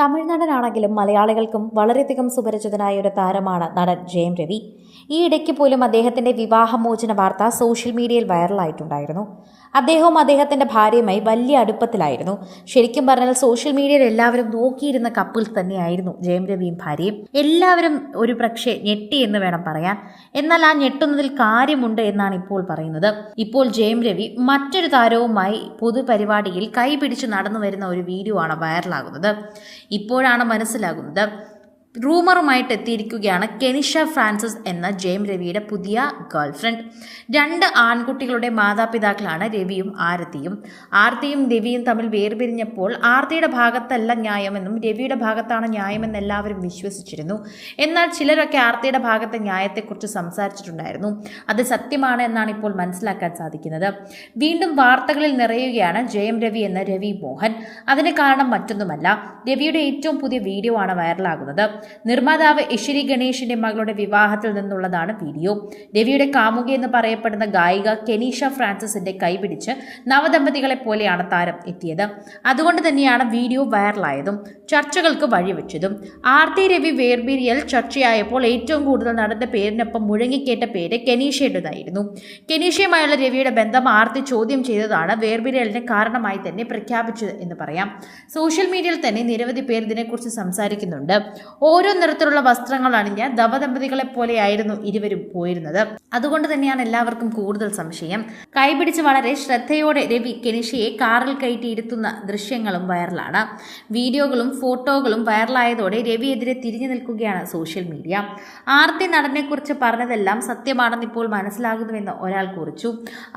തമിഴ്നാടനാണെങ്കിലും മലയാളികൾക്കും വളരെയധികം സുപരിചിതനായ ഒരു താരമാണ് നടൻ ജയം രവി. ഈ ഇടയ്ക്ക് പോലും അദ്ദേഹത്തിന്റെ വിവാഹമോചന വാർത്ത സോഷ്യൽ മീഡിയയിൽ വൈറലായിട്ടുണ്ടായിരുന്നു. അദ്ദേഹവും അദ്ദേഹത്തിന്റെ ഭാര്യയുമായി വലിയ അടുപ്പത്തിലായിരുന്നു. ശരിക്കും പറഞ്ഞാൽ സോഷ്യൽ മീഡിയയിൽ എല്ലാവരും നോക്കിയിരുന്ന കപ്പിൾ തന്നെയായിരുന്നു ജയം രവിയും ഭാര്യയും. എല്ലാവരും ഒരു പക്ഷേ ഞെട്ടി എന്ന് വേണം പറയാൻ. എന്നാൽ ആ ഞെട്ടുന്നതിൽ കാര്യമുണ്ട് എന്നാണ് ഇപ്പോൾ പറയുന്നത്. ഇപ്പോൾ ജയം രവി മറ്റൊരു താരവുമായി പൊതുപരിപാടിയിൽ കൈപിടിച്ച് നടന്നു വരുന്ന ഒരു വീഡിയോ ആണ് വൈറലാകുന്നത് ഇപ്പോഴാണ് മനസ്സിലാകുന്നത്. റൂമറുമായിട്ട് എത്തിയിരിക്കുകയാണ് കെനിഷ ഫ്രാൻസിസ് എന്ന ജെയിം രവിയുടെ പുതിയ ഗേൾഫ്രണ്ട്. രണ്ട് ആൺകുട്ടികളുടെ മാതാപിതാക്കളാണ് രവിയും ആരതിയും. ആർത്തിയും രവിയും തമ്മിൽ വേർപിരിഞ്ഞപ്പോൾ ആർത്തിയുടെ ഭാഗത്തല്ല ന്യായമെന്നും രവിയുടെ ഭാഗത്താണ് ന്യായമെന്ന് എല്ലാവരും വിശ്വസിച്ചിരുന്നു. എന്നാൽ ചിലരൊക്കെ ആർത്തിയുടെ ഭാഗത്തെ ന്യായത്തെക്കുറിച്ച് സംസാരിച്ചിട്ടുണ്ടായിരുന്നു. അത് സത്യമാണ് എന്നാണ് ഇപ്പോൾ മനസ്സിലാക്കാൻ സാധിക്കുന്നത്. വീണ്ടും വാർത്തകളിൽ നിറയുകയാണ് ജയം രവി എന്ന രവി മോഹൻ അതിന് കാരണം മറ്റൊന്നുമല്ല. രവിയുടെ ഏറ്റവും പുതിയ വീഡിയോ ആണ് വൈറലാകുന്നത്. നിർമ്മാതാവ് ഇഷിരി ഗണേഷിന്റെ മകളുടെ വിവാഹത്തിൽ നിന്നുള്ളതാണ് വീഡിയോ. രവിയുടെ കാമുക എന്ന് പറയപ്പെടുന്ന ഗായിക കെനീഷ ഫ്രാൻസിസിന്റെ കൈപിടിച്ച് നവദമ്പതികളെ പോലെയാണ് താരം എത്തിയത്. അതുകൊണ്ട് തന്നെയാണ് വീഡിയോ വൈറലായതും ചർച്ചകൾക്ക് വഴിവെച്ചതും. ആർത്തി രവി വേർപിരിയൽ ചർച്ചയായപ്പോൾ ഏറ്റവും കൂടുതൽ നടന്ന പേരിനൊപ്പം മുഴങ്ങിക്കേറ്റ പേര് കെനീഷയുടേതായിരുന്നു. കെനീഷയുമായുള്ള രവിയുടെ ബന്ധം ആർത്തി ചോദ്യം ചെയ്തതാണ് വേർപിരിയലിന് കാരണമായി തന്നെ പ്രഖ്യാപിച്ചത് എന്ന് പറയാം. സോഷ്യൽ മീഡിയയിൽ തന്നെ നിരവധി പേർ ഇതിനെക്കുറിച്ച് സംസാരിക്കുന്നുണ്ട്. ഓരോ നിറത്തിലുള്ള വസ്ത്രങ്ങൾ അണിഞ്ഞ ദവദമ്പതികളെ പോലെയായിരുന്നു ഇരുവരും പോയിരുന്നത്. അതുകൊണ്ട് തന്നെയാണ് എല്ലാവർക്കും കൂടുതൽ സംശയം. കൈപിടിച്ച് വളരെ ശ്രദ്ധയോടെ രവി കെനിഷയെ കാറിൽ കയറ്റിയിരുത്തുന്ന ദൃശ്യങ്ങളും വൈറലാണ്. വീഡിയോകളും ഫോട്ടോകളും വൈറലായതോടെ രവിയെതിരെ തിരിഞ്ഞു നിൽക്കുകയാണ് സോഷ്യൽ മീഡിയ. ആർത്തി നടനെക്കുറിച്ച് പറഞ്ഞതെല്ലാം സത്യമാണെന്ന് ഇപ്പോൾ മനസ്സിലാകുന്നുവെന്ന് ഒരാൾ കുറിച്ചു.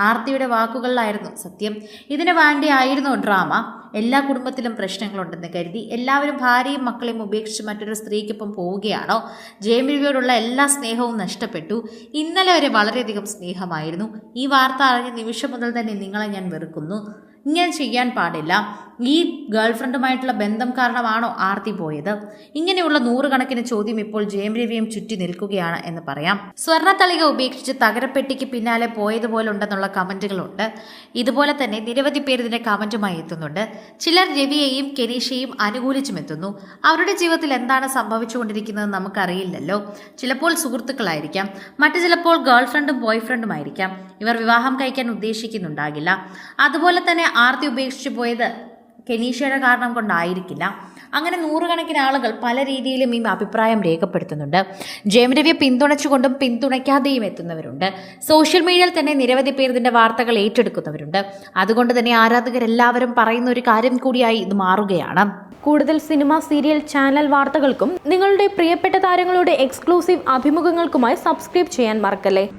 ആർത്തിയുടെ വാക്കുകളിലായിരുന്നു സത്യം. ഇതിനു വേണ്ടിയായിരുന്നു ഡ്രാമ. എല്ലാ കുടുംബത്തിലും പ്രശ്നങ്ങളുണ്ടെന്ന് കരുതി എല്ലാവരും ഭാര്യയും മക്കളെയും ഉപേക്ഷിച്ച് മറ്റൊരു സ്ത്രീക്കൊപ്പം പോവുകയാണോ? ജയമിഴിയോടുള്ള എല്ലാ സ്നേഹവും നഷ്ടപ്പെട്ടു. ഇന്നലെ വരെ വളരെയധികം സ്നേഹമായിരുന്നു. ഈ വാർത്ത അറിഞ്ഞ നിമിഷം മുതൽ തന്നെ നിങ്ങളെ ഞാൻ വെറുക്കുന്നു. ഇങ്ങനെ ചെയ്യാൻ പാടില്ല. ഈ ഗേൾഫ്രണ്ടുമായിട്ടുള്ള ബന്ധം കാരണമാണോ ആർത്തി പോയത്? ഇങ്ങനെയുള്ള നൂറുകണക്കിന് ചോദ്യം ഇപ്പോൾ ജയം രവിയും ചുറ്റി നിൽക്കുകയാണ് എന്ന് പറയാം. സ്വർണത്തളിക ഉപേക്ഷിച്ച് തകരപ്പെട്ടിക്ക് പിന്നാലെ പോയതുപോലെ ഉണ്ടെന്നുള്ള കമന്റുകളുണ്ട്. ഇതുപോലെ തന്നെ നിരവധി പേർ ഇതിന്റെ കമന്റുമായി എത്തുന്നുണ്ട്. ചിലർ രവിയെയും കെനീഷയെയും അനുകൂലിച്ചും എത്തുന്നു. അവരുടെ ജീവിതത്തിൽ എന്താണ് സംഭവിച്ചുകൊണ്ടിരിക്കുന്നത് നമുക്കറിയില്ലല്ലോ. ചിലപ്പോൾ സുഹൃത്തുക്കളായിരിക്കാം. മറ്റു ചിലപ്പോൾ ഗേൾഫ്രണ്ടും ബോയ്ഫ്രണ്ടും ആയിരിക്കാം ഇവർ വിവാഹം കഴിക്കാൻ ഉദ്ദേശിക്കുന്നുണ്ടാകില്ല. അതുപോലെ തന്നെ ആർത്തി ഉപേക്ഷിച്ചു പോയത് കെനീഷയുടെ കാരണം കൊണ്ടായിരിക്കില്ല. അങ്ങനെ നൂറുകണക്കിന് ആളുകൾ പല രീതിയിലും ഈ അഭിപ്രായം രേഖപ്പെടുത്തുന്നുണ്ട്. ജയംരവിയെ പിന്തുണച്ചുകൊണ്ടും പിന്തുണയ്ക്കാതെയും എത്തുന്നവരുണ്ട്. സോഷ്യൽ മീഡിയയിൽ തന്നെ നിരവധി പേർ ഇതിന്റെ വാർത്തകൾ ഏറ്റെടുക്കുന്നവരുണ്ട്. അതുകൊണ്ട് തന്നെ ആരാധകരെല്ലാവരും പറയുന്ന ഒരു കാര്യം കൂടിയായി ഇത് മാറുകയാണ്. കൂടുതൽ സിനിമ സീരിയൽ ചാനൽ വാർത്തകൾക്കും നിങ്ങളുടെ പ്രിയപ്പെട്ട താരങ്ങളുടെ എക്സ്ക്ലൂസീവ് അഭിമുഖങ്ങൾക്കുമായി സബ്സ്ക്രൈബ് ചെയ്യാൻ മറക്കല്ലേ?